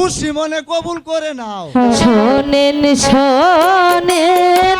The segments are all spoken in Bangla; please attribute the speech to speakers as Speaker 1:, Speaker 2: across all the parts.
Speaker 1: খুশি মনে কবুল করে নাও।
Speaker 2: শোনেন শোনেন।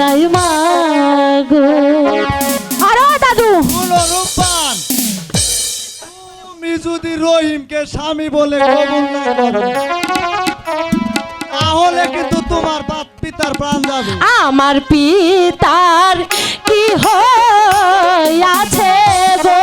Speaker 2: তাই মাগো। আরও দাদু।
Speaker 1: তুমি যদি রহিমকে স্বামী বলে কবুল না করো তাহলে কিন্তু তোমার বাপ পিতার প্রাণ যাবে।
Speaker 2: আমার পিতার কি হই আছে গো?